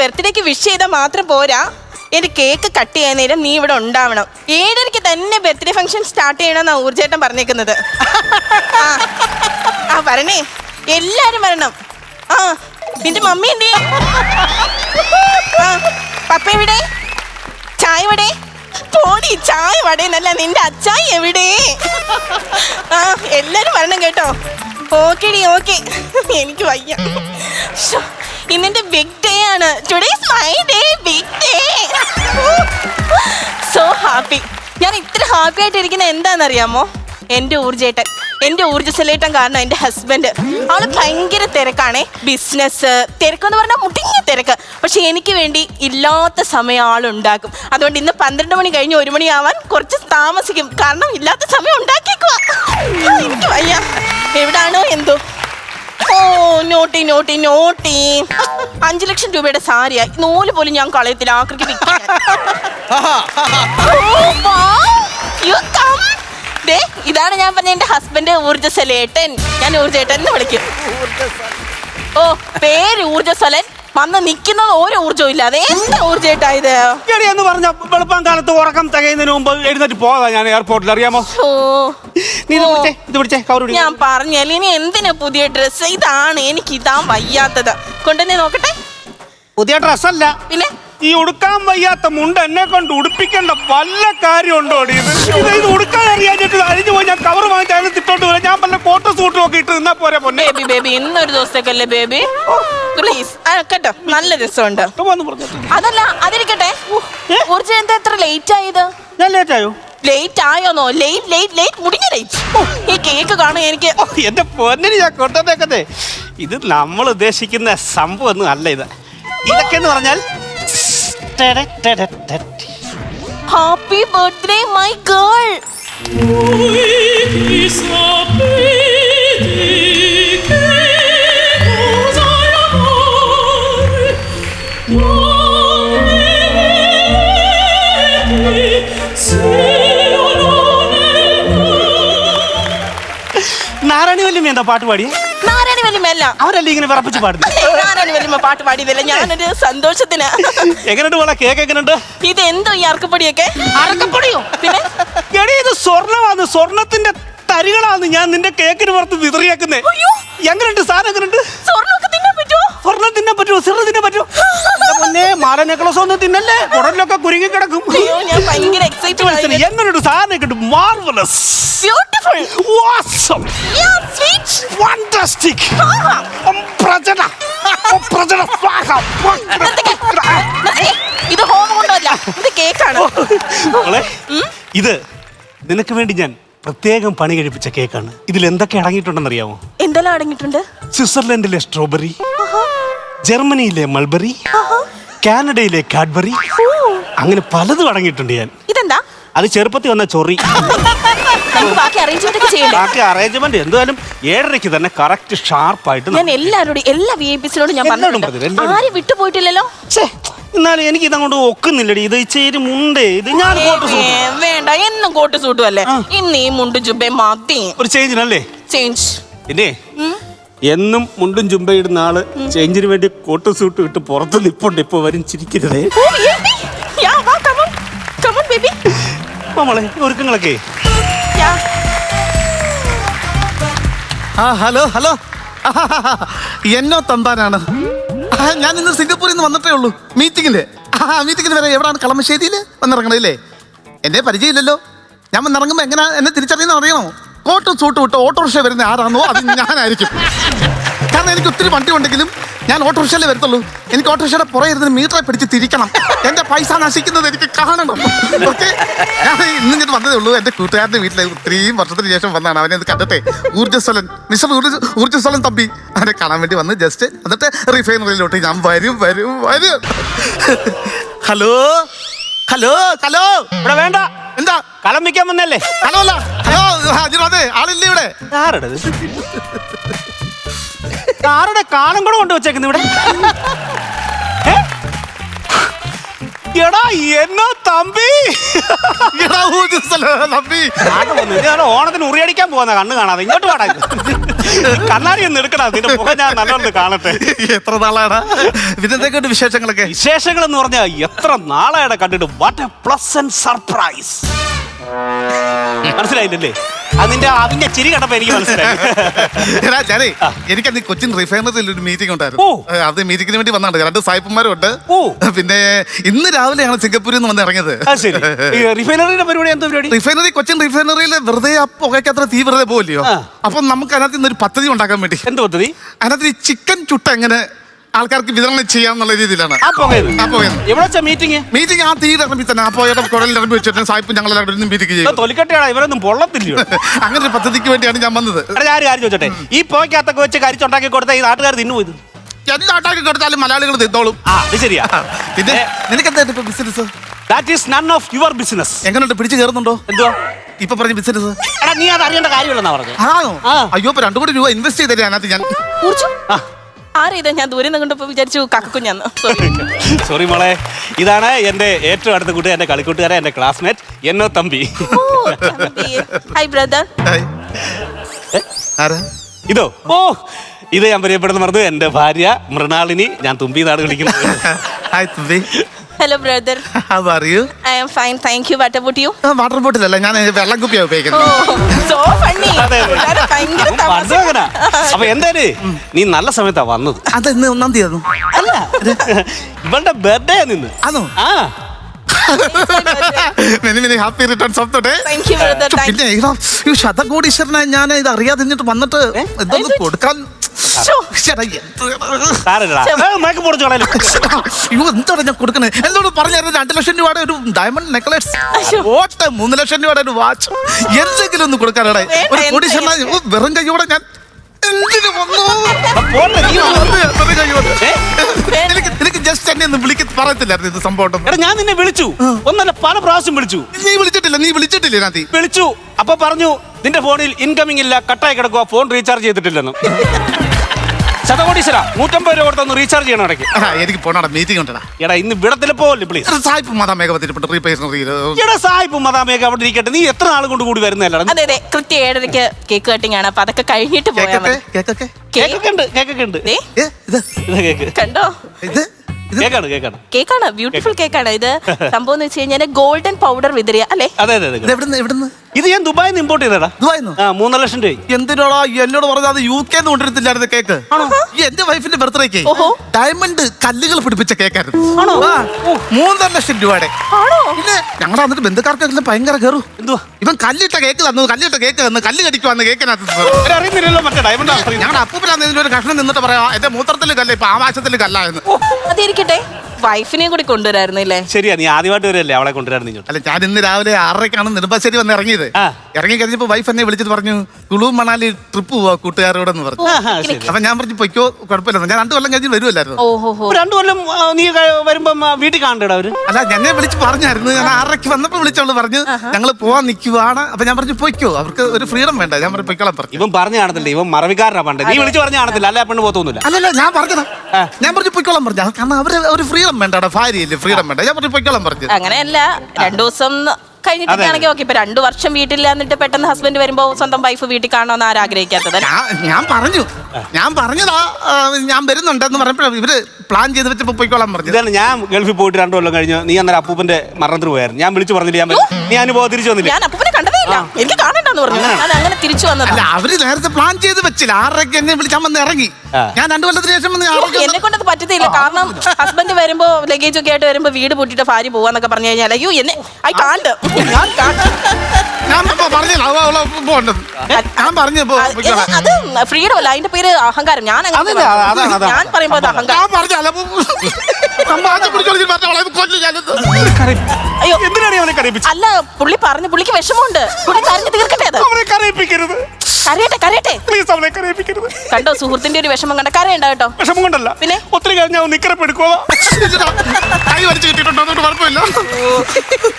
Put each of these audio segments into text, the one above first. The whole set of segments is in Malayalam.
ബർത്ത്ഡേക്ക് വിഷ് ചെയ്താൽ മാത്രം പോരാ. എന്റെ കേക്ക് കട്ട് ചെയ്യാൻ നേരം നീ ഇവിടെ ഉണ്ടാവണം. ഏഴരയ്ക്ക് തന്നെ ബർത്ത്ഡേ ഫംഗ്ഷൻ സ്റ്റാർട്ട് ചെയ്യണമെന്നാണ് ഊർജേട്ടൻ പറഞ്ഞേക്കുന്നത്. ആ പറഞ്ഞേ എല്ലാരും വരണം. ആ നിന്റെ മമ്മി പപ്പ എവിടെ? ചായ എവിടെ? പോടി ചായ വടയെന്നല്ല നിന്റെ അച്ചായി എവിടെ? ആ എല്ലാരും വരണം കേട്ടോ. ഓക്കെടി ഓക്കെ. എനിക്ക് വയ്യ. ഇന്നെന്റെ ബിഗ് ഡേ ആണ്. Today's my day big day so happy ഞാൻ ഇത്ര ഹാപ്പി ആയിട്ട് ഇരിക്കുന്ന എന്താണെന്നറിയാമോ? എന്റെ ഊർജേട്ടൻ എന്റെ ഊർജസ്വലേട്ടൻ കാരണം എന്റെ ഹസ്ബൻഡ് അവൾ ഭയങ്കര തിരക്കാണേ. ബിസിനസ് തിരക്കെന്ന് പറഞ്ഞാൽ മുട്ടിങ്ങ തിരക്ക്. പക്ഷെ എനിക്ക് വേണ്ടി ഇല്ലാത്ത സമയം ആളുണ്ടാക്കും. അതുകൊണ്ട് ഇന്ന് പന്ത്രണ്ട് മണി കഴിഞ്ഞ് ഒരു മണിയാവാൻ കുറച്ച് താമസിക്കും. കാരണം ഇല്ലാത്ത സമയം ഉണ്ടാക്കിക്കുവാ എവിടാണോ എന്തോ. ഓ നോട്ടി നോട്ടി നോട്ടി അഞ്ചു ലക്ഷം രൂപയുടെ സാരിയാ. നൂൽ പോലും ഞാൻ കളയത്തില്ല. ആക്രിക്ക് ഇതാണ് ഞാൻ പറഞ്ഞ എന്റെ ഹസ്ബൻഡ് ഊർജസ്വലേട്ടൻ ഞാൻ ഊർജേട്ടൻ എന്ന് വിളിക്കും. ഓ പേര് ഊർജസ്വലൻ വന്ന് നിക്കുന്നത് ഒരു ഇല്ല ഇല്ലാതെ എന്താ ഊർജമായിട്ടാ ഇത്? എടി എന്ന് പറഞ്ഞ വെളുപ്പം കാലത്ത് ഉറക്കം തികയുന്നതിന് മുമ്പ് എഴുന്നേറ്റ് പോകാ ഞാൻ എയർപോർട്ടിൽ അറിയാമോ? ഓ. നീ ഇത് പിടിച്ചേ ഇത് പിടിച്ചേ കവർ പിടിച്ചേ. ഞാൻ പറഞ്ഞല്ലേ ഇനി എന്തിനാ പുതിയ ഡ്രസ്സ് ഇതാണ് എനിക്ക് ഇതാ വയ്യാത്തത്. കൊണ്ടുവന്നേ നോക്കട്ടെ. പുതിയ ഡ്രസ്സല്ല പിന്നെ? ഈ ഉടുക്കാൻ വയ്യാത്ത മുണ്ട് എന്നെ കൊണ്ട് ഉടുപ്പിക്കേണ്ട വല്ല കാര്യമുണ്ടോ ഇത് ഇത് ഇത് ഉടുക്കാൻ അറിയാഞ്ഞിട്ട് അഴിഞ്ഞു പോയി ഞാൻ കവർ വാങ്ങിച്ച് അതിന് തിട്ടോട്ട് വരാം. ഞാൻ വല്ല കോട്ട സൂട്ടും ഒക്കെ ഇട്ട് നിന്നാ പോരെ പൊന്നെ. ബേബി ബേബി ഇന്നൊരു ദിവസത്തേക്കല്ലേ ബേബി പ്ലീസ് കേട്ടോ നല്ല രസമുണ്ട്. വന്ന് പറഞ്ഞിട്ട്. അതല്ല അതിരിക്കട്ടെ. ഊർജ എന്താ എത്ര ലേറ്റ് ആയത്? ഞാൻ ലേറ്റ് ആയോ? ലേറ്റ് ആയോന്നോ? ലേറ്റ് ലേറ്റ് ലേറ്റ് മുടിഞ്ഞ ലേറ്റ് ഈ കേക്ക് കാണും എനിക്ക്. ഓ, എന്റെ പൊന്നിന് ഞാൻ കൊണ്ടുവന്നേക്കതേ ഇത് നമ്മൾ ഉദ്ദേശിക്കുന്ന സംഭവം ഒന്നും അല്ല ഇത്. ഇതൊക്കെ എന്ന് പറഞ്ഞാൽ ടെടെ ടെടെ ടെടെ. Happy birthday my girl Narayani വല്യമ്മ എന്താ പാട്ട് പാടിയേ നാരായണ വല്യമ്മല്ല അവരല്ലേ ഇങ്ങനെ വിറപ്പിച്ച് പാടുന്നത് നാരായണ വല്യമ്മ പാട്ട് പാടിയതല്ല? ഞാനൊരു സന്തോഷത്തിന്. എങ്ങനെയുണ്ട് പോലെ കേക്ക് എങ്ങനെയുണ്ട്? ഇത് എന്തോ ഈ അറക്കപ്പൊടിയൊക്കെ? അറക്കപ്പൊടിയോ? പിന്നെ? എടി ഇത് സ്വർണമാണ് സ്വർണത്തിന്റെ തരികളാണ് ഞാൻ നിന്റെ കേക്കിന് പുറത്ത് വിതറിയാക്കുന്നത് അയ്യോ. എങ്ങനെയുണ്ട്? സാധനം എങ്ങനെയുണ്ട്? സ്വർണമൊക്കെ പറ്റുമോ സ്വർണം തിന്നാൻ പറ്റുമോ സ്വർണം തിന്നാൻ പറ്റുമോ പൊന്നേ മാല നെക്ലസ് ഒന്നും തിന്നല്ലേ? കുടലിലൊക്കെ കുരുങ്ങി കിടക്കും. അയ്യോ ഞാൻ ഭയങ്കര എക്സൈറ്റഡ് എങ്ങനെയുണ്ട് സാധനം കിട്ടും. മാർവലസ് ബ്യൂട്ടിഫുൾ വാസം സ്വീറ്റ് ഫാന്റാസ്റ്റിക് പ്രജന. പ്രജന. സ്വാഹം ഇത് ഇത് കേക്കാണ് മോളെ ഇത് നിനക്ക് വേണ്ടി ഞാൻ പ്രത്യേകം പണി കഴിപ്പിച്ച കേക്കാണ് ഇതിൽ എന്തൊക്കെ അടങ്ങിയിട്ടുണ്ടെന്ന് അറിയാമോ എന്തെല്ലാം അടങ്ങിയിട്ടുണ്ട്? സ്വിറ്റ്സർലൻഡിലെ സ്ട്രോബെറി ജർമ്മനിയിലെ മൾബറി കാനഡയിലെ കാഡ്ബറി അങ്ങനെ പലതും അടങ്ങിയിട്ടുണ്ട് ഞാൻ. ഇതെന്താ? അത് ചെറുപ്പത്തിൽ വന്ന ചൊറി. ബാക്കി അറേഞ്ച്മെന്റ് എന്തായാലും ഏഴരയ്ക്ക് തന്നെ കറക്റ്റ് ഷാർപ്പായിട്ട് ഞാൻ എല്ലാവരോടും എല്ലാ വി ഐ പിസിലോടും ഞാൻ പറഞ്ഞിട്ടുണ്ട്. പറഞ്ഞു. ആരും വിട്ടുപോയിട്ടില്ലല്ലോ? എന്നാലും എനിക്ക് ഇതങ്ങോട്ട് ഒക്കുന്നില്ലടി. ഇത് ഇച്ചേരി മുണ്ടേ ഇത് ഞാൻ വേണ്ട എന്നും കോട്ട് സൂട്ടും അല്ലേ? ഇന്ന് ഈ മുണ്ട് ജുബേ മാറ്റി ഒരു ചേഞ്ചിനല്ലേ ചേഞ്ച് പിന്നെ? എന്നും മുണ്ടും ചുമ്പയിടുന്ന ആൾ ചേഞ്ചിന് വേണ്ടി കോട്ട് സൂട്ട് ഇട്ട് പുറത്ത് നിപ്പുണ്ട്. ഇപ്പൊ വരും ചിരിക്കരുതേ ബേബി നമ്മളെ ഒരുക്കങ്ങളൊക്കെ. ആ ഹലോ ഹലോ. എന്നോ തമ്പാനാണ്. ഞാൻ ഇന്ന് സിംഗപ്പൂരിൽ നിന്ന് വന്നിട്ടേ ഉള്ളൂ. മീറ്റിങ്ങിൽ. ആ മീറ്റിങ്ങിന് വരെ എവിടെയാണ് കളമശ്ശേരിയിൽ വന്നിറങ്ങണേ എന്റെ പരിചയമില്ലല്ലോ. ഞാൻ വന്നിറങ്ങുമ്പോൾ എങ്ങനെ എന്നെ തിരിച്ചറിയുന്ന അറിയണോ? കോട്ടും സൂട്ടും ഇട്ട് ഓട്ടോറിക്ഷ വരുന്ന ആരാണോ അത് ഞാനായിരിക്കും. കാരണം എനിക്ക് ഒത്തിരി വണ്ടി ഉണ്ടെങ്കിലും ഞാൻ ഓട്ടോറിക്ഷയിലേ വരത്തുള്ളൂ. എനിക്ക് ഓട്ടോറിക്ഷയുടെ പുറകെ ഇരുന്ന് മീറ്ററെ പിടിച്ച് തിരിക്കണം. എന്റെ പൈസ നശിക്കുന്നത് എനിക്ക് കാണണം. ഓക്കെ? ഞാൻ ഇന്ന് ഞാൻ വന്നതേ ഉള്ളൂ. എന്റെ കൂട്ടുകാരന്റെ വീട്ടിലെ ഇത്രയും വർഷത്തിന് ശേഷം വന്നാണ്. അവനെ കണ്ടിട്ടെ. ഊർജസ്വലൻ മിസ്റ്റർ ഊർജ ഊർജസ്വലൻ തമ്പി. അവനെ കാണാൻ വേണ്ടി വന്ന് ജസ്റ്റ് എന്നിട്ട് റിഫൈനറിയിലോട്ട് ഞാൻ വരും വരും വരും. ഹലോ? ഹലോ? ഹലോ? ഇവിടെ വേണ്ട. എന്താ? കളം വെക്കാൻ വന്നല്ലേ ഹലോ അല്ല ഹലോ ഇവിടെ കാറുടെ കാലം കൂടെ കൊണ്ട് വെച്ചേക്കുന്നു ഇവിടെ. ഏ? എടാ എന്നോ തമ്പി? എടാ ഊർജസ്വലൻ തമ്പി. ആകെ വന്നു. ഇത് ഞാൻ ഓണത്തിന് ഉറിയടിക്കാൻ പോകുന്ന കണ്ണ് കാണാതെ. ഇങ്ങോട്ട് പാടാ കണ്ണാടി ഒന്ന് എടുക്കടാ. നിന്റെ മുഖം ഞാൻ നല്ലോണം കാണട്ടെ. എത്ര നാളാണ് ഇതിന്റെയൊക്കെ വിശേഷങ്ങളൊക്കെ? വിശേഷങ്ങൾ എന്ന് പറഞ്ഞാൽ എത്ര നാളായിട്ട് കണ്ടിട്ട്. വാട്ട് എ പ്ലസ് സർപ്രൈസ് മനസ്സിലായില്ലല്ലേ? അതിന്റെ അതിന്റെ ചിരി കണ്ടപ്പോ എനിക്ക് മനസ്സിലായി. എടാ, ഞാനേ എനിക്കന്ന് കൊച്ചിൻ റിഫൈനറിയിൽ ഒരു മീറ്റിംഗ് ഉണ്ടായിരുന്നു. അത് മീറ്റിംഗിന് വേണ്ടി വന്നാണ്. രണ്ട് സായിപ്പന്മാരും ഉണ്ട് ഓ. പിന്നെ ഇന്ന് രാവിലെയാണ് സിംഗപ്പൂരിൽ നിന്ന് വന്ന് ഇറങ്ങിയത് റിഫൈനറിയുടെ പരിപാടി എന്താ പരിപാടി? റിഫൈനറി കൊച്ചിൻ റിഫൈനറിയിൽ വെറുതെ ആ പുകയ്ക്ക് അത്ര തീ വെറുതെ പോവില്ലയോ? അപ്പൊ നമുക്ക് അതിനകത്ത് നിന്ന് ഒരു പദ്ധതി ഉണ്ടാക്കാൻ വേണ്ടി. എന്ത് പദ്ധതി? അതിനകത്ത് ചിക്കൻ ചുട്ട എങ്ങനെ ആൾക്കാർക്ക് വിതരണം ചെയ്യാം എന്നുള്ള രീതിയിലാണ് എവിടെ വെച്ചാ മീറ്റിംഗ് മീറ്റിംഗ് ആ തീ ഇറങ്ങി തന്നെ. ആ പുകയുടെ കുഴൽ ഇറങ്ങി വെച്ചിട്ട് സായിപ്പ് ഞങ്ങൾ എല്ലാവരും മീറ്റിംഗ് ചെയ്യും. തൊലിക്കട്ടയാടാ ഇവരൊന്നും പൊള്ളത്തില്ല അങ്ങനെ ഒരു പദ്ധതിക്ക് വേണ്ടിയാണ് ഞാൻ വന്നത്. ഞാൻ കാര്യം ചോദിച്ചോട്ടെ? ഈ പോയ്ക്കകത്തൊക്കെ വെച്ച് കരിച്ചുണ്ടാക്കി കൊടുത്ത ഈ നാട്ടുകാർ തിന്നു പോയത്? എന്താട്ടാക്കി കൊടുത്താലും മലയാളികൾ തിന്നോളും. ശരിയാ. പിന്നെ നിനക്ക് എന്താ ഇപ്പൊ business that is none of your business എങ്ങനെയുണ്ട് പിടിച്ചു കയറുന്നുണ്ടോ? എന്തുവാ? ഇപ്പൊ പറഞ്ഞ ബിസിനസ് നീ അത് അറിയേണ്ട കാര്യമില്ലെന്നാ പറഞ്ഞു. അയ്യോ ഇപ്പൊ രണ്ടു കോടി രൂപ ഇൻവെസ്റ്റ് ചെയ്തല്ലേ അതിനകത്ത് ഞാൻ. ഊർജു ആ. ആരാ ഇത് ഞാൻ ദൂരെ നിന്ന് കണ്ടപ്പോ വിചാരിച്ചു കക്കുഞ്ഞന്ന് സോറി സോറി മോളെ. ഇതാണ് എന്റെ ഏറ്റവും അടുത്ത കൂട്ടുകാരൻ എന്റെ കളിക്കൂട്ടുകാരൻ എന്റെ ക്ലാസ്മേറ്റ് എന്നോ തമ്പി. ഓ ഹായ് ബ്രദർ. ഇതോ? ഓ ഇത് ഞാൻ പരിചയപ്പെടുന്ന മറന്നു. എന്റെ ഭാര്യ മൃണാളിനി. ഞാൻ തുമ്പി നാട് വിളിക്കുന്നു hi Thumbi. Hello brother how are you I am fine thank you water you water ബോട്ടിലല്ല ഞാൻ വെള്ളം കുപ്പിയാണ് ഉപയോഗിക്കുന്നത്. സോ ഫണ്ണി അതെ, അതെ. ഭയങ്കര അവൻ പണ്ട് അങ്ങനാ. അപ്പൊ എന്തായാലും നീ നല്ല സമയത്താ വന്നത്. അത് ഇന്ന് ഒന്നാം തീയതി ആയിരുന്നു. ഇവളുടെ ബർത്ത്ഡേ നിന്ന് ആണോ? ആ. Many many happy returns of the day പിന്നെ ഇതാ, ഈ ശതകോടീശ്വരനെ ഞാൻ ഇത് അറിയാതെ വന്നിട്ട് എന്തൊന്നും കൊടുക്കാൻ ശ്ശെടാ, എന്ത്? സാരല്ലടാ. മേക്ക് പൊടിച്ചു കളയല്ലോ? അയ്യോ എന്താണ് ഞാൻ കൊടുക്കണേ? എന്നോട് പറഞ്ഞായിരുന്നു രണ്ട് ലക്ഷം രൂപയുടെ ഒരു ഡയമണ്ട് നെക്ലേസ്. ഓട്ട് മൂന്ന് ലക്ഷം രൂപയുടെ ഒരു വാച്ച് എന്തെങ്കിലും ഒന്ന് കൊടുക്കാനാടെ. ഒരു ഓ, വെറും കൈയോടെ ഞാൻ എന്തിനു വന്നു? എനിക്ക് ജസ്റ്റ് എന്നെ ഒന്ന് വിളിക്ക പറയത്തില്ലായിരുന്നു ഇത് സംഭവം ഉണ്ടെന്ന്. എടാ ഞാൻ നിന്നെ വിളിച്ചു. ഒന്നല്ല പല പ്രാവശ്യം വിളിച്ചു. നീ വിളിച്ചിട്ടില്ല നീ വിളിച്ചിട്ടില്ല നാത്തി വിളിച്ചു. അപ്പൊ പറഞ്ഞു നിന്റെ ഫോണിൽ ഇൻകമിംഗ് ഇല്ല കട്ടായി കിടക്കുക ഫോൺ റീചാർജ് ചെയ്തിട്ടില്ലെന്ന്. ശതകോടീശ്വര നൂറ്റമ്പത് രൂപ കൊടുത്തൊന്ന് റീചാർജ് ചെയ്യണം ഇടയ്ക്ക്. ആ, എനിക്ക് പോണടാ മീറ്റിംഗ് ഉണ്ടടാ. എടാ ഇന്ന് പോവല്ലേ പ്ലീസ് സായിപ്പ് മാതാ എടാ സായിപ്പ് മതാമേക്ക് അവിടെ ഇരിക്കട്ടെ. നീ എത്ര നാൾ കൊണ്ട് കൂടി അതെ അതെ കൃത്യം ഏഴരയ്ക്ക് കേക്ക് കട്ടിംഗ് ആണ്. അപ്പൊ അതൊക്കെ കഴിഞ്ഞിട്ട് പോയാൽ കേക്കൊക്കെ മതി. കേക്കൊക്കെ കേക്കൊക്കെ ഉണ്ട് കേക്കൊക്കെ ഉണ്ട്. ദേ, ഏ ഇത്? ഇത് കേക്ക്. കണ്ടോ? ഇത്? ഇത്? കേക്കാണ് കേക്കാണ്. കേക്കാണ് ബ്യൂട്ടിഫുൾ കേക്കാണ് ഇത്. സംഭവം എന്ന് വെച്ച് കഴിഞ്ഞാൽ ഗോൾഡൻ പൗഡർ വിതറിയ അല്ലേ? അതെ അതെ ഇത് അതെ എവിടുന്ന് എവിടുന്ന്? ഇത് ഞാൻ ദുബായിൽ നിന്ന് ഇമ്പോർട്ട് ചെയ്തടാ ദുബായി ആ മൂന്നര ലക്ഷം രൂപ എന്തിനോടാ എന്നോട് പറഞ്ഞാൽ അത് യു കെ കൊണ്ടിരുത്തില്ലായിരുന്നു കേക്ക് ഈ എന്റെ വൈഫിന്റെ ബർത്ത്ഡേക്ക് ഓഹോ. ഡയമണ്ട് കല്ലുകൾ പിടിപ്പിച്ച കേക്കായിരുന്നു ആണോ? മൂന്നര ലക്ഷം രൂപയുടെ. ആണോ? പിന്നെ ഞങ്ങളുടെ വന്നിട്ട് ബന്ധുക്കാർക്കെല്ലാം ഭയങ്കര കയറും എന്തുവാ? ഇവൻ കല്ലിട്ട കേക്ക് തന്നു കല്ലിട്ട കേക്ക് തന്നു കല്ല് കടിക്കുവാന്ന് കേക്കിനകത്ത് അറിയുന്നില്ലല്ലോ മറ്റേ ഡയമണ്ട് ഞങ്ങളുടെ അപ്പൂപ്പിലാന്ന് ഇതിന്റെ ഒരു കഷ്ണം നിന്നിട്ട് പറയാം എന്റെ മൂത്രത്തിൽ കല്ല് ഇപ്പൊ ആവാശത്തിൽ കല്ലായിരുന്നു അതിരിക്കട്ടെ. വൈഫിനെയും കൂടി കൊണ്ടുവരായിരുന്നില്ലേ? ശരിയാ നീ ആദ്യമായിട്ട് വരല്ലേ അവളെ കൊണ്ടുവരായിരുന്നു ഇങ്ങോട്ട് അല്ല ഞാൻ ഇന്ന് രാവിലെ ആറരയ്ക്കാണ് നെടുമ്പാശ്ശേരി വന്ന് ഇറങ്ങിയത്. ആ. ഇറങ്ങി കഴിഞ്ഞപ്പോ വൈഫ് എന്നെ വിളിച്ചിട്ട് പറഞ്ഞു കുളു മണാലി ട്രിപ്പ് പോവാ കൂട്ടുകാരോടെന്ന് പറഞ്ഞു. ആഹാ, ശരി. അപ്പൊ ഞാൻ പറഞ്ഞു പൊയ്ക്കോ കുഴപ്പമില്ല. ഞാൻ രണ്ടു കൊല്ലം കഴിഞ്ഞ് വരുമല്ലായിരുന്നു ഓഹോ ഹോ രണ്ടു കൊല്ലം ആ, നീ ക- വരുമ്പം ആ, വീട്ടിൽ കാണണ്ടടാ അവർ? അല്ല എന്നെ വിളിച്ച് പറഞ്ഞായിരുന്നു. ഞാൻ ആറരയ്ക്ക് വന്നപ്പോ വിളിച്ചവൾ പറഞ്ഞു ഞങ്ങൾ പോവാൻ നിൽക്കുവാണ് അപ്പൊ ഞാൻ പറഞ്ഞു പൊയ്ക്കോ അവർക്ക് ഒരു ഫ്രീഡം വേണ്ട. ഞാൻ പറഞ്ഞു പൊയ്ക്കോളാൻ പറഞ്ഞു ഇവൻ പറഞ്ഞു കാണത്തില്ല ഇവൻ മറവിക്കാരനാ പണ്ട്. നീ വിളിച്ചു പറഞ്ഞു കാണത്തില്ല അല്ലെ പെണ്ണ് പോത്തൊന്നുമില്ല അല്ലല്ല ഞാൻ പറഞ്ഞതാ. ഞാൻ പറഞ്ഞു പൊയ്ക്കോളാൻ പറഞ്ഞു. അത് കാരണം അവർ ഒരു ഫ്രീഡം വേണ്ട അവിടെ ഭാര്യയില്ലേ ഫ്രീഡം വേണ്ട. ഞാൻ പറഞ്ഞു പൊയ്ക്കോളം പറഞ്ഞു. അങ്ങനെയല്ല രണ്ടു ദിവസം കഴിഞ്ഞിട്ടാണെങ്കിൽ ഓക്കെ ഇപ്പൊ രണ്ടു വർഷം വീട്ടിൽ എന്നിട്ട് പെട്ടെന്ന് ഹസ്ബൻഡ് വരുമ്പോ സ്വന്തം വൈഫ് വീട്ടിൽ കാണണമെന്ന് ആരും ആഗ്രഹിക്കാത്തത്? ഞാൻ ഞാൻ പറഞ്ഞു. ഞാൻ പറഞ്ഞതാ ആ, ഞാൻ വരുന്നുണ്ടെന്ന് പറഞ്ഞപ്പോഴാണ് ഇവർ പ്ലാൻ ചെയ്ത് വെച്ചപ്പോ പൊയ്ക്കോളാൻ പറഞ്ഞു. ഇതാണ് ഞാൻ ഗൾഫിൽ പോയിട്ട് രണ്ടു കൊല്ലം കഴിഞ്ഞു നീ അന്നേരം അപ്പൂപ്പന്റെ മരണത്തിന് പോയായിരുന്നു. ഞാൻ വിളിച്ചു പറഞ്ഞില്ല ഞാൻ വരും. നീ അനുഭവം തിരിച്ചു വന്നില്ല? ഞാൻ അപ്പൂപ്പനെ ഇല്ല എനിക്ക് കാണണ്ടെന്ന് പറഞ്ഞു. ഞാൻ അങ്ങനെ തിരിച്ചു അല്ല അവർ നേരത്തെ പ്ലാൻ ചെയ്ത് വെച്ചില്ല. ആറരയ്ക്ക് എന്നെ വിളിച്ചാൽ വന്ന് ഇറങ്ങി. ഞാൻ രണ്ടു കൊല്ലത്തിന് ശേഷം വന്ന് ആറരയ്ക്ക് എന്നെ കൊണ്ടത് പറ്റത്തില്ല. കാരണം ഹസ്ബൻഡ് വരുമ്പോ ലഗേജ് ഒക്കെ ആയിട്ട് വരുമ്പോ വീട് പൂട്ടിട്ട് ഭാര്യ പോവാന്നൊക്കെ പറഞ്ഞു കഴിഞ്ഞാൽ അയ്യോ എന്നെ ഐ കാണ്ട് ഞാൻ can't. ഞാൻ ഇപ്പൊ പറഞ്ഞില്ല അവ അവളെ പോകണ്ടത് ഞാൻ പറഞ്ഞു അത് ഫ്രീഡം അല്ല അതിന്റെ പേര് അഹങ്കാരം. ഞാൻ അങ്ങനെ അതല്ല, പറഞ്ഞു. അതാണ്, അതാണ്. ഞാൻ പറയുമ്പോ അത് അഹങ്കാരം. ഞാൻ അയ്യോ. എന്തിനാണ് അവനെ കരയിപ്പിച്ചത്? അല്ല പുള്ളി പറഞ്ഞു പുള്ളിക്ക് വിഷമമുണ്ട്. പുള്ളി പറഞ്ഞു തീർക്കട്ടെ അത്. അവനെ കരയിപ്പിക്കരുത്. കരയട്ടെ കരയട്ടെ. പ്ലീസ് അവനെ കരയിപ്പിക്കരുത്. കണ്ടോ സുഹൃത്തിന്റെ ഒരു വിഷമം കണ്ട കരയുണ്ട കേട്ടോ. വിഷമം കൊണ്ടല്ല. പിന്നെ? ഒത്തിരി കഴിഞ്ഞ അവൻ നിക്കറപ്പെടുക്കോളാ കൈ വലിച്ചു കിട്ടിയിട്ടുണ്ടോ? അതുകൊണ്ട് കുഴപ്പമില്ല.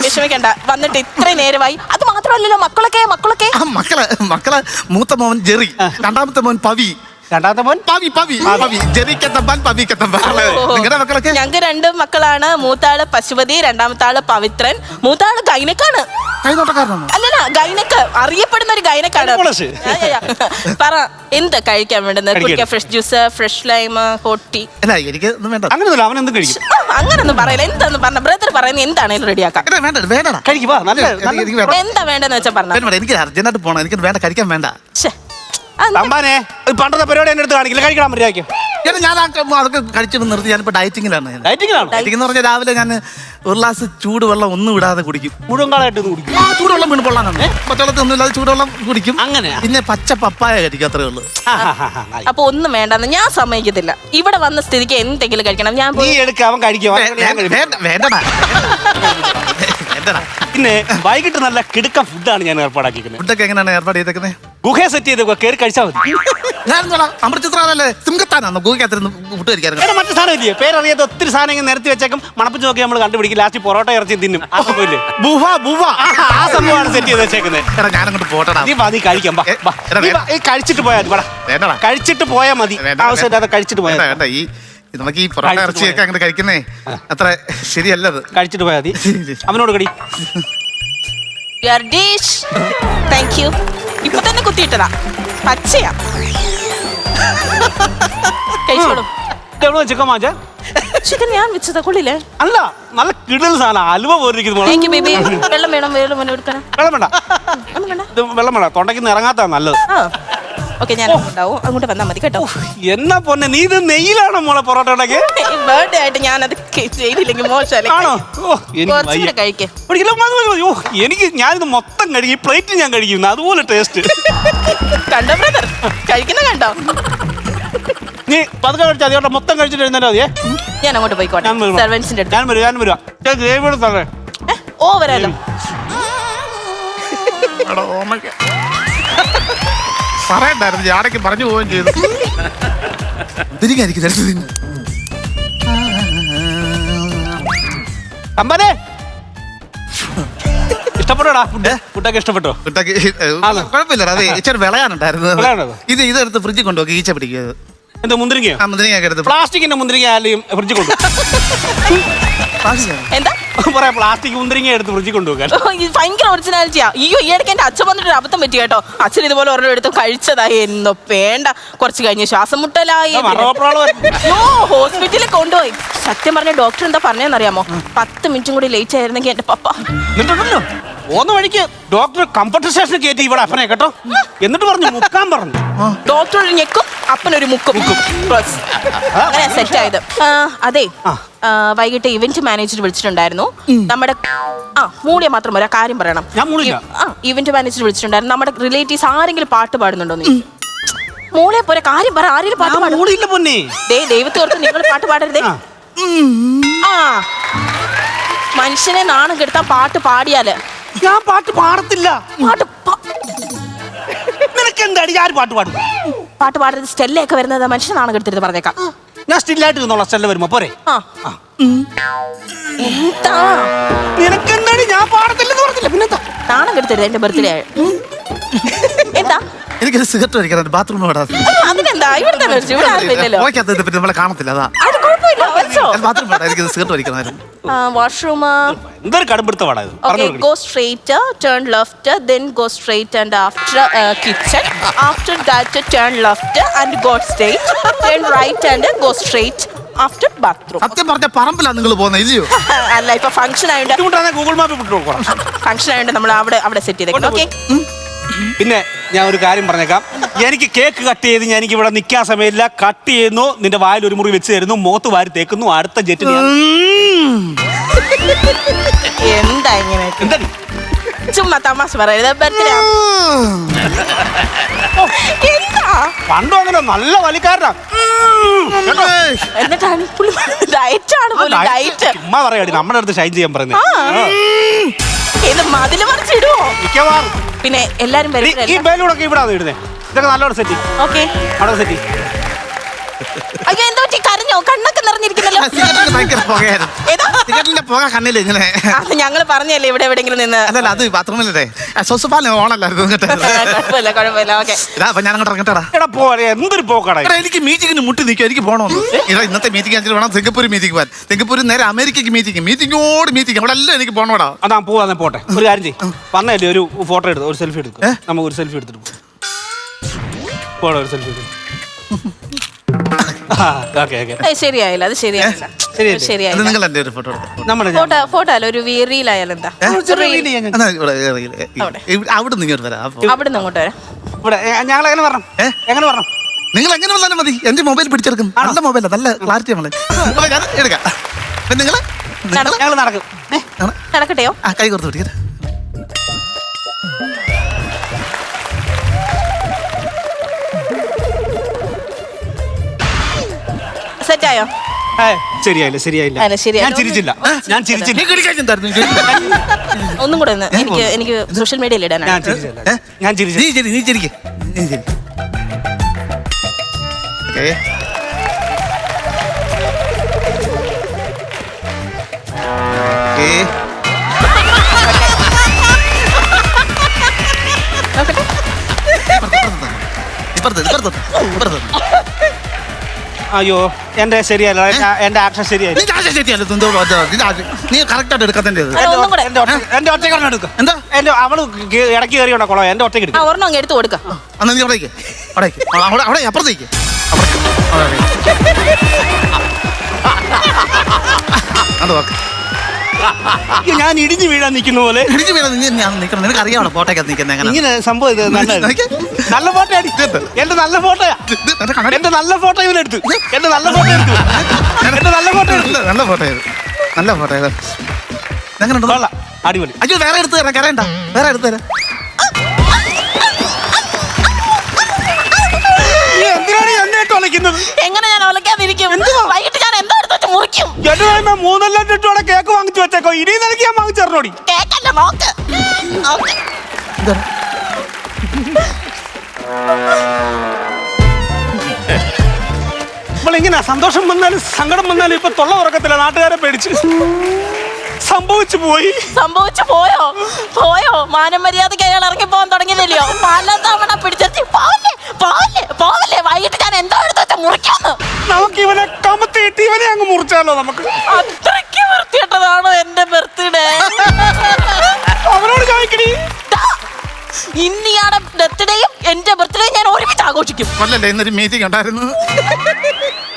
വിഷമിക്കണ്ട. വന്നിട്ട് ഇത്രയും നേരമായി. അത് മാത്രമല്ലല്ലോ മക്കളൊക്കെ മക്കളൊക്കെ. ആ മക്കളെ മക്കളെ മൂത്ത മോൻ ജെറി രണ്ടാമത്തെ മോൻ പവി. രണ്ടാമത്തെ മോൻ? പവി പവി പവി. ജെറിക്കെത്തമ്പാൻ പവിക്കെത്തമ്പാൻ നിങ്ങളുടെ മക്കളൊക്കെ? ഞങ്ങൾക്ക് രണ്ട് മക്കളാണ്. മൂത്താൾ പശുപതി രണ്ടാമത്തെ ആൾ പവിത്രൻ. മൂത്താൾ കൈനക്കാണ് കൈനോട്ടക്കാരനാണോ? അല്ലല്ല ഗൈനക്ക് അറിയപ്പെടുന്ന ഒരു ഗൈനക്കാണ്. പറ എന്താ കഴിക്കാൻ വേണ്ടുന്നത്. കുടിക്കാൻ fresh juice fresh lime hot tea. അല്ല എനിക്ക് ഒന്നും വേണ്ട. അങ്ങനെ അവൻ എന്തും കഴിക്കും. അങ്ങനൊന്നും പറയില്ല. എന്താന്ന് പറഞ്ഞ ബ്രദർ പറയുന്നത് എന്താണ് റെഡിയാക്കാം. എനിക്ക് വേണ്ട. എന്താ വേണ്ടെന്ന് വെച്ചാൽ പറഞ്ഞു? എനിക്ക് അർജന്റായിട്ട് പോണം. എനിക്ക് വേണ്ട കഴിക്കാൻ വേണ്ട. തമ്പാനെ പണ്ടത്തെ പരിപാടി എന്റെ അടുത്ത് കാണിക്കില്ല. കഴിക്കണം മര്യാദയ്ക്ക് ഞാൻ അതൊക്കെ കഴിച്ചു നിർത്തി. ഞാനിപ്പോ ഡയറ്റിങ്ങിലാണ്. ഞാൻ. ഡയറ്റിങ്ങിലാണോ? ഡയറ്റിംഗ് എന്ന് പറഞ്ഞാൽ രാവിലെ ഞാൻ ഒരു ഗ്ലാസ് ചൂടുവെള്ളം ഒന്നും ഇടാതെ കുടിക്കും. മുഴുവൻ കാളായിട്ട് ഒന്ന് കുടിക്കും. ആ ചൂടുവെള്ളം വീണ് പൊള്ളാനാണ്. പച്ചവെള്ളത്തിൽ ഒന്നും ഇല്ലാതെ ചൂടുവെള്ളം കുടിക്കും. അങ്ങനെയാ? പിന്നെ പച്ച പപ്പായ കഴിക്കും അത്രേ ഉള്ളൂ. അപ്പൊ ഒന്നും വേണ്ടെന്ന് ഞാൻ സമ്മതിക്കത്തില്ല. ഇവിടെ വന്ന സ്ഥിതിക്ക് എന്തെങ്കിലും കഴിക്കണം. ഞാൻ നീ പോയി എടുക്ക അവൻ കഴിക്കും. വേ- ഞാൻ കഴിക്കും. വേണ്ട വേണ്ടടാ. പിന്നെ വൈകിട്ട് നല്ല കിടുക്ക ഫുഡാണ് ഞാൻ ഏർപ്പാടാക്കിയിരിക്കുന്നത്. ഫുഡൊക്കെ എങ്ങനെയാണ് ഏർപ്പാട് ചെയ്തേക്കുന്നത് ഗുഹയെ സെറ്റ് ചെയ്ത് കയറി കഴിച്ചാൽ മതി. സിംഗത്താനാണ് ഫുഡ് കഴിക്കാറുണ്ട് എടാ മറ്റു സാധനം ഇല്ലേ? പേരറിയാത്ത ഒത്തിരി നിരത്തി വെച്ചേക്കും. മണപ്പിച്ച് നോക്കി നമ്മൾ കണ്ടുപിടിക്കും. ലാസ്റ്റ് പൊറോട്ട ഇറച്ചി തിന്നും. ആ സംഭവമില്ലേ ബുവ ബുവ. ആ, സംഭവമാണ് സെറ്റ് ചെയ്ത് വെച്ചേക്കുന്നത് എടാ ഞാനങ്ങോട്ട് പോട്ടടാ. നീ വാ നീ കഴിക്കാം വാ, ഏ, വാ. എടാ, നീ വാ, ഈ കഴിച്ചിട്ട് പോയാൽ മതി. വാടാ. വേണ്ടടാ. കഴിച്ചിട്ട് പോയാൽ മതി. വേണ്ട, ആവശ്യമില്ലാതെ കഴിച്ചിട്ട് പോയാൽ വേണ്ട മതി. വേണ്ട. ഈ നമുക്ക് ഈ പൊറോട്ട ഇറച്ചിയൊക്കെ അങ്ങനെ കഴിക്കുന്നേ അത്ര ശരിയല്ലത്. കഴിച്ചിട്ട് പോയാൽ മതി. അവനോട് കടി. താങ്ക് യു ഇപ്പൊ തന്നെ കുത്തിയിട്ടതാ. പച്ചയാ. ചിക്കൻ ചിക്കൻ ഞാൻ വെച്ചതാ കൊള്ളില്ലേ? അല്ല നല്ല കിടൽ സാധനം. അലുവ വെള്ളം വേണം വെള്ളം വേണം എടുക്കണം. വെള്ളം വേണ്ട. ഒന്നും ഇത് വെള്ളം വേണ്ട. തൊണ്ടയ്ക്ക് ഇറങ്ങാത്ത നല്ലത്. ആ. ഓക്കെ ഞാൻ ഉണ്ടാവും. അങ്ങോട്ട് വന്നാൽ മതി കേട്ടോ. എന്നാ പൊന്നെ? നീ ഇത് നെയ്യിലാണോ മോളെ പൊറോട്ട ഉണ്ടാക്കി ബർത്ത്ഡേ ആയിട്ട് ഞാൻ അത് ചെയ്തില്ലെങ്കിൽ മോശമല്ലേ? ആണോ? ഓ എനിക്ക് വയ്യ. കഴിക്ക്. മതി, മതി, മതി. ഓ എനിക്ക് ഞാനിത് മൊത്തം കഴിക്കും. ഈ പ്ലേറ്റ് ഞാൻ കഴിക്കുന്നു അതുപോലെ ടേസ്റ്റ് കണ്ടോ ബ്രദർ കഴിക്കുന്ന കണ്ടോ? നീ പതുക്കെ കഴിച്ചാൽ അതുകൊണ്ട് മൊത്തം കഴിച്ചിട്ട് എഴുന്നേറ്റാ മതിയേ ഞാൻ അങ്ങോട്ട് പോയിക്കോട്ടെ. ഞാൻ വരും. സെർവൻസിന്റെ അടുത്ത്. ഞാൻ വരും ഞാൻ വരും. ഞാൻ ഗ്രേവിയോട് തരേ ഏ, ഓ വരാലോ. എടാ, ഓമയ്ക്ക. പറയണ്ടായിരുന്നു. ജാടയ്ക്ക് പറഞ്ഞു പോവുകയും ചെയ്തു. തിരികായിരിക്കും തിന്നു ഇഷ്ടപ്പെട്ടോടാ ഫുഡ്? ഫുഡൊക്കെ ഇഷ്ടപ്പെട്ടോ? കുട്ടക്ക് ആണോ? കുഴപ്പമില്ല അതെ ഇച്ചിരി വിളയാനുണ്ടായിരുന്നു വിളയാണോ? ഇത് ഇതെടുത്ത് ഫ്രിഡ്ജിൽ കൊണ്ടുപോയി ഈച്ച പിടിക്കുക. എന്താ മുന്തിരിങ്ങയോ? ആ എടുത്ത് പ്ലാസ്റ്റിക്കിന്റെ മുന്തിരിങ്ങ ആയാലും ഫ്രിഡ്ജ് കൊണ്ടു എന്താ? പറയാം പ്ലാസ്റ്റിക് മുന്തിരിങ്ങ എടുത്ത് ഫ്രിഡ്ജിൽ കൊണ്ടുപോകാൻ ഓ, ഇത് ഭയങ്കര ഒറിജിനാലിറ്റിയാ അയ്യോ ഈ ഇടയ്ക്ക് എന്റെ അച്ഛൻ വന്നിട്ട് ഒരു അബദ്ധം പറ്റി കേട്ടോ. അച്ഛൻ ഇതുപോലെ ഒരെണ്ണം എടുത്ത് കഴിച്ചതായി. എന്നോ വേണ്ട കുറച്ച് കഴിഞ്ഞ് ശ്വാസം മുട്ടലായി അയ്യോ ഹോസ്പിറ്റലിൽ കൊണ്ടുപോയി. സത്യം പറഞ്ഞ ഡോക്ടർ എന്താ പറഞ്ഞെന്നറിയാമോ? പത്ത് മിനിറ്റും കൂടി ലേറ്റ് ആയിരുന്നെങ്കിൽ എന്റെ പപ്പ. എന്നിട്ടുണ്ടല്ലോ? പോന്ന വഴിക്ക് ഡോക്ടർ കംഫർട്ട് സ്റ്റേഷനിൽ കയറ്റി ഇവിടെ അപ്പനെ കേട്ടോ. എന്നിട്ട് പറഞ്ഞു മുക്കാൻ പറഞ്ഞു. ഡോക്ടർ ഒരു ഞെക്കും അപ്പനൊരു മുക്കും. ബസ്. അങ്ങനെ സെറ്റ് ആയത്. ആ, അതെ. ആ. വൈകിട്ട് ഇവന്റ് മാനേജർ വിളിച്ചിട്ടുണ്ടായിരുന്നു. നമ്മുടെ ആ മൂളിയ മാത്രം ഒരു കാര്യം പറയണം. ഞാൻ. ആ ഇവന്റ് മാനേജർ വിളിച്ചിട്ടുണ്ടായിരുന്നു. നമ്മുടെ റിലേറ്റീവ്സ് ആരെങ്കിലും പാട്ട് പാടുന്നുണ്ടോ നീ? മൂളിയെ പോരെ കാര്യം പറ ആരെങ്കിലും പാട്ട് പാടും. മൂടിയില്ല പൊന്നെ. ദേ ദൈവത്തെ ഓർത്ത് നിങ്ങൾ പാട്ട് പാടരുതേ. ആ. മനുഷ്യനെ നാണം കെടുത്താൻ പാട്ട് പാടിയാൽ. ഞാൻ പാട്ട് പാടത്തില്ല. പാട്ട് പാ- നിനക്ക് എന്താടി ആര് പാട്ട് പാടും? പാട്ട് പാടരുത്. സ്റ്റെല്ലയൊക്കെ വരുന്നത് മനുഷ്യനെ നാണം കെടുത്തരുത് പറഞ്ഞേക്കാം. ഞാൻ സ്റ്റില്ലായിട്ട് നിന്നോളാം സ്റ്റെല്ല വരുമ്പോ. പോരെ. ആ. എന്താ? നിനക്ക് എന്താടി ഞാൻ പാടത്തില്ലെന്ന് പറഞ്ഞില്ല? പിന്നെന്താ? താണം കെടുത്തരുത് എന്റെ ബർത്ത്ഡേ എന്താ? എനിക്കൊരു സിഗരറ്റ് വലിക്കാനുണ്ട് ബാത്റൂമിൽ വിടാം അയ്യോ, അതിനെന്താ? ഇവിടെ തന്നെ വെച്ചു ഇവിടെ ആരും ഇല്ലല്ലോ. പോയിക്കകത്ത് നമ്മളെ കാണത്തില്ല അതാ. അത് വലിച്ചോ ബാത്റൂം വിടാം എനിക്ക് സിഗരറ്റ് വലിക്കണമായിരുന്നു വാഷ്റൂം എന്തൊരു കടുംപിടുത്ത ഇത് പറഞ്ഞു കൊടുക്ക്. go straight, uh, turn left, uh, then after uh, turn left uh, and go straight. Turn right and uh, go straight. After bathroom. സത്യം പറഞ്ഞ പറമ്പിലാണ് നിങ്ങൾ പോകുന്നത് ഇല്ലയോ അല്ല ഇപ്പൊ ഫംഗ്ഷൻ ആയതുകൊണ്ട് ഗൂഗിൾ മാപ്പ് വിട്ടു കൊടുക്കണം ഫംഗ്ഷൻ ആയതുകൊണ്ട് നമ്മൾ അവിടെ അവിടെ സെറ്റ് ചെയ്തേക്കണം ഓക്കെ പിന്നെ ഞാൻ ഒരു കാര്യം പറഞ്ഞേക്കാം. എനിക്ക് കേക്ക് കട്ട് ചെയ്ത് ഞാൻ എനിക്ക് ഇവിടെ നിൽക്കാൻ സമയമില്ല. കട്ട് ചെയ്യുന്നു. നിന്റെ വായിൽ ഒരു മുറി വെച്ച് തരുന്നു. മുഖത്ത് വാരി തേക്കുന്നു. അടുത്ത ജെറ്റിന് ഞാൻ- എന്താ ഇങ്ങനെ? എന്താ? ചുമ്മാ തമാശ പറയരുത് ബർത്ത്ഡേ എന്താ? പണ്ടും അങ്ങനെ നല്ല വലിക്കാരനാ. കേട്ടോ? എന്നിട്ടാണ് പുള്ളി ഡയറ്റ് ആണ് പോലും ഡയറ്റ് ചുമ്മാ പറയാടി. നമ്മുടെ അടുത്ത് ഷൈൻ ചെയ്യാൻ പറയുന്നത് ആ. ഇത് മതിൽ മറിച്ചിടുവോ? മിക്കവാറും. പിന്നെ എല്ലാരും ഈ- ഈ വരും ബലൂണൊക്കെ ഇവിടെ ഇടുന്നേ? ഇതൊക്കെ നല്ലോണം സെറ്റ് ഓക്കെ അവിടെ സെറ്റ് പറഞ്ഞിരിക്കുന്നല്ലോ സിഗരറ്റിന്റെ ഭയങ്കര പുകയായിരുന്നു ഏതാ? സിഗരറ്റിന്റെ പുക കണ്ണിൽ ഇങ്ങനെ. അത് ഞങ്ങൾ പറഞ്ഞല്ലേ ഇവിടെ എവിടെങ്കിലും നിന്ന്. അല്ലല്ല അത് ബാത്റൂമിലല്ലേ. സ്വസുപാലം ഓണല്ലായിരുന്നു കേട്ടോ. കുഴപ്പമില്ല കുഴപ്പമില്ല ഓക്കെ. ഇതാ അപ്പൊ ഞാൻ അങ്ങോട്ട് ഇറങ്ങട്ടെടാ. എടാ പോരെ എന്തൊരു പോക്കടാ ഇത്. എടാ എനിക്ക് മീറ്റിംഗിന് മുട്ടി നിൽക്കും എനിക്ക് പോകണമെന്ന് ഇതാ ഇന്നത്തെ മീറ്റിംഗ് അഞ്ചിൽ വേണം സിംഗപ്പൂർ മീറ്റിംഗ് പോകാൻ സിംഗപ്പൂർ നേരെ അമേരിക്കക്ക് മീറ്റിംഗ് മീറ്റിംഗോട് മീറ്റിംഗ്. അവിടെ എല്ലാം എനിക്ക് പോകണോടാ അതാ പോവാ പോട്ടെ. ഒരു കാര്യം ചെയ്യ്. പറഞ്ഞല്ലേ ഒരു ഫോട്ടോ എടുത്തു ഒരു സെൽഫി എടുക്കും. നമുക്ക് ഒരു സെൽഫി എടുത്തിട്ട് പോവാം. പോടാ ഒരു സെൽഫി ഓക്കെ ഏയ് ശരിയായില്ല അത് ശരിയായില്ല. ശരിയല്ലേ? അത് ശരിയായില്ല. നിങ്ങൾ എന്റെ ഒരു ഫോട്ടോ നമ്മുടെ ഫോട്ടോ ഫോട്ടോ അല്ല ഒരു റീലായാലും എന്താ? അവിടെ. നിന്ന് വരാം അങ്ങോട്ട് വരാം. ഇവിടെ ഞങ്ങൾ എങ്ങനെ പറഞ്ഞു ഏ? എങ്ങനെ പറഞ്ഞു നിങ്ങൾ എങ്ങനെ വന്നാലും മതി. എന്റെ മൊബൈൽ പിടിച്ചെടുക്കും. നല്ല മൊബൈലാ നല്ല ക്ലാരിറ്റി നമ്മളെ അപ്പൊ ഞാൻ എടുക്കാം. നിങ്ങൾ നിങ്ങൾ? നിങ്ങൾ? ഞങ്ങൾ നടക്കും. ഏ? ആണ്? നടക്കട്ടെയോ? ആ കൈ കൊടുത്ത് പിടിക്കട്ടെ ഏ, ശരിയായില്ല ശരിയായില്ല. അല്ല, ശരിയായില്ല. ഞാൻ ചിരിച്ചില്ല. ഞാൻ ചിരിച്ചില്ല. നീ കിടിക്കാൻ എന്തായിരുന്നു ഒന്നും കൂടെ ഒന്ന്. എനിക്ക് എനിക്ക് സോഷ്യൽ മീഡിയയിൽ ഞാൻ ഇടാനാണ്. ചിരിച്ചില്ല. ഏ? ഞാൻ ചിരിച്ചില്ല. നീ ചിരി നീ ചിരിക്ക്. നീ ചിരി. ഓക്കേ. ഓക്കേ. നോക്കട്ടെ ഇപ്പുറത്ത് ഇപ്പുറത്ത് ഇപ്പുറത്ത് അയ്യോ എന്റെ ശരിയല്ല എന്റെ- ആക്ഷൻ ശരിയല്ല എന്തോ അത് ഇത് ആശ- നീ കറക്റ്റ് ആയിട്ട് ഒന്നും കൂടെ. എന്റെ ഒറ്റ- എന്റെ എടുക്കും? എന്താ? എന്റെ അവൾ കേ- ഇടയ്ക്ക് കയറിയോണ്ടാ കൊളോ എന്റെ ഒറ്റയ്ക്ക് ആ എടുക്കും ഒരെണ്ണം അങ്ങ് എടുത്ത് കൊടുക്കാം. എന്നാ നീ അവിടേക്ക് അവിടേക്ക്. ആ, അവിടെ അവിടെ അപ്പുറത്തേക്ക്. അത് ഓക്കെ ഞാൻ ഇടിഞ്ഞു വീഴാൻ നിൽക്കുന്ന പോലെ. ഇടിച്ചു വീഴാൻ നീ ഞാൻ നിൽക്കണം. നിനക്ക് അറിയാമോ പോട്ടേക്കത്ത് നിൽക്കുന്നത് എങ്ങനെ? ഇങ്ങനെ സംഭവം ഇത് നല്ലത്. നോക്കിയേ. നല്ല ഫോട്ടോ അടി എന്റെ നല്ല കണ്ണാടി- എന്റെ നല്ല ഫോട്ടോ ഇവനെടുത്തു. എന്റെ നല്ല ഫോട്ടോ എടുത്തു. എന്റെ നല്ല ഫോട്ടോ എടുത്തു. നല്ല ഫോട്ടോ നല്ല ഫോട്ടോ എങ്ങനെ കൊള്ളാം. അടിപൊളി. അയ്യോ വേറെ എടുത്തു തരാം. കരയണ്ട. വേറെ എടുത്തു തരാം. എങ്ങനെ ഞാൻ ഒലക്കാതിരിക്കും വൈകിട്ട് ഞാൻ എന്താ എടുത്തു മുറിക്കും. എന്റെ മൂന്നെല്ലാം ചുറ്റോടെ കേക്ക് വാങ്ങിച്ചു വെച്ചേക്കോ. ഇനി നിനക്ക് ഞാൻ വാങ്ങിച്ചു തരണോടി? കേക്കല്ല നോക്ക് നോക്ക് എന്താണ് നമ്മളിങ്ങനെ സന്തോഷം വന്നാലും സങ്കടം വന്നാലും ഇപ്പൊ തൊള്ള ഉറക്കത്തില്ല നാട്ടുകാരെ പേടിച്ച്. സംഭവിച്ചു പോയി. സംഭവിച്ചു പോയോ? പോയോ? മാനം മര്യാദയ്ക്ക് അയാൾ ഇറങ്ങി പോകാൻ തുടങ്ങിയില്ലയോ പലതവണ പിടിച്ചെത്തി പോവല്ലേ പോവല്ലേ പോവല്ലേ? വൈകിട്ട് ഞാൻ എന്തോ എടുത്ത് മുറിക്കാന്ന്. നമുക്ക് ഇവനെ കമത്തിയിട്ട് ഇവനെ അങ്ങ് മുറിച്ചാലോ നമുക്ക്? അത്രയ്ക്ക് വൃത്തിയിട്ടതാണോ എന്റെ ബർത്ത്ഡേ? അവനോട് ചോദിക്കടി. ഇന്ന് ഇയാളുടെ ബർത്ത്ഡേയും എന്റെ ബർത്ത്ഡേയും ഞാൻ ഒരുമിച്ച് ആഘോഷിക്കും. അല്ലല്ലേ ഇന്നൊരു മീറ്റിംഗ് ഉണ്ടായിരുന്നു.